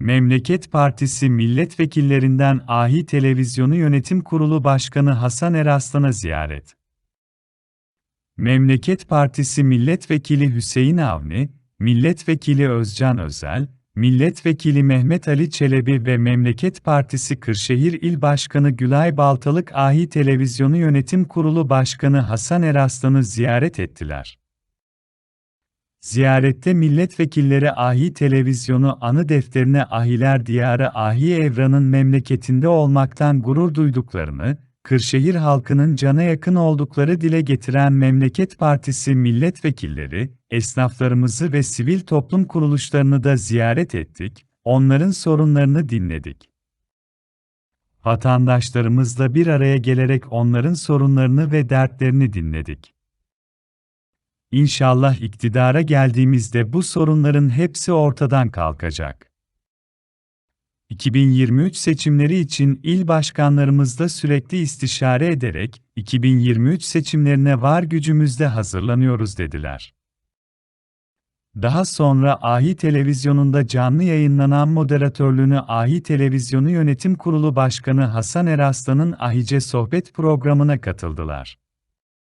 Memleket Partisi milletvekillerinden Ahi Televizyonu Yönetim Kurulu Başkanı Hasan Eraslan'a ziyaret. Memleket Partisi Milletvekili Hüseyin Avni, Milletvekili Özcan Özel, Milletvekili Mehmet Ali Çelebi ve Memleket Partisi Kırşehir İl Başkanı Gülay Baltalık Ahi Televizyonu Yönetim Kurulu Başkanı Hasan Eraslan'ı ziyaret ettiler. Ziyarette milletvekilleri Ahi Televizyonu anı defterine Ahiler Diyarı Ahi Evran'ın memleketinde olmaktan gurur duyduklarını, Kırşehir halkının cana yakın oldukları dile getiren Memleket Partisi milletvekilleri, esnaflarımızı ve sivil toplum kuruluşlarını da ziyaret ettik, onların sorunlarını dinledik. Vatandaşlarımızla bir araya gelerek onların sorunlarını ve dertlerini dinledik. İnşallah iktidara geldiğimizde bu sorunların hepsi ortadan kalkacak. 2023 seçimleri için il başkanlarımızla sürekli istişare ederek 2023 seçimlerine var gücümüzle hazırlanıyoruz dediler. Daha sonra Ahi Televizyonu'nda canlı yayınlanan moderatörlüğünü Ahi Televizyonu Yönetim Kurulu Başkanı Hasan Eraslan'ın Ahice Sohbet programına katıldılar.